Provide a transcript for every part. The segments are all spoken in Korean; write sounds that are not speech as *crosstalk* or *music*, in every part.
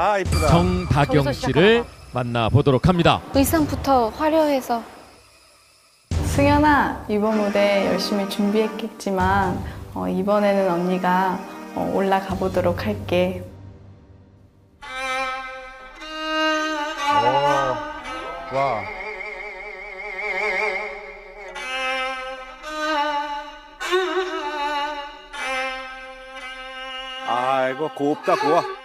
아 이쁘다. 정다경 거기서 씨를 만나보도록 합니다. 의상부터 화려해서 승현아 이번 무대 열심히 준비했겠지만 어, 이번에는 언니가 어, 올라가 보도록 할게. 오, 와. 아이고 곱다 고와.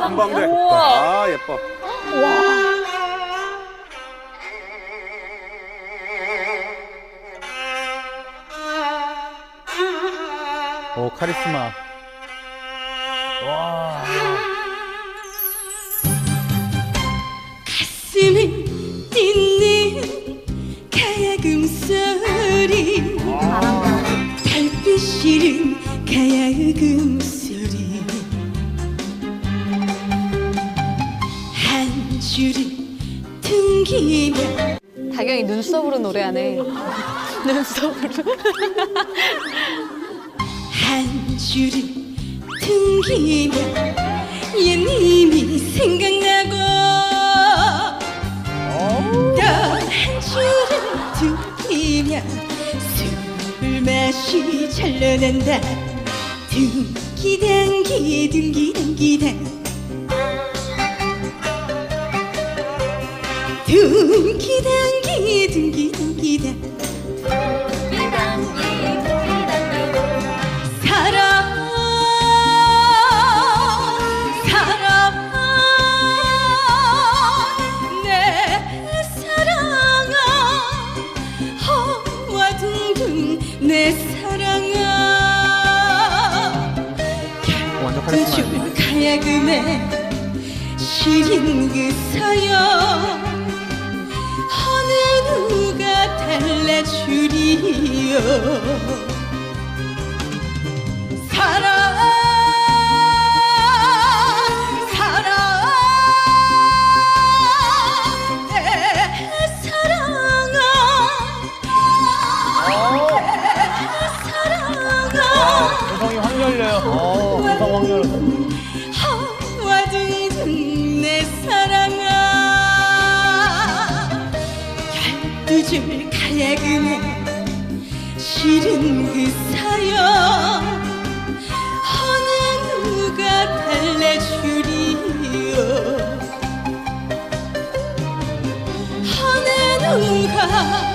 한방대. 아 예뻐. 오 카리스마. 와. 가슴을 찢는 가야금 소리 달빛 실은 가야금 줄을 퉁기며 다경이 눈썹으로 노래하네. *laughs* 눈썹으로. 한 줄을 퉁기며 옛님이 생각나고 또한 줄을 퉁기며 술 맛이 절로난다 둥기당기 둥기당기당 둥기당기 둥기당기당 사랑 사랑 내 사랑아 허와 둥둥 내 사랑아. 완전 가야금에 시린 그 어느 누가 달래주리요 줄 가야금에 실은 그 사연 어느 누가 달래주리요? 어느 누가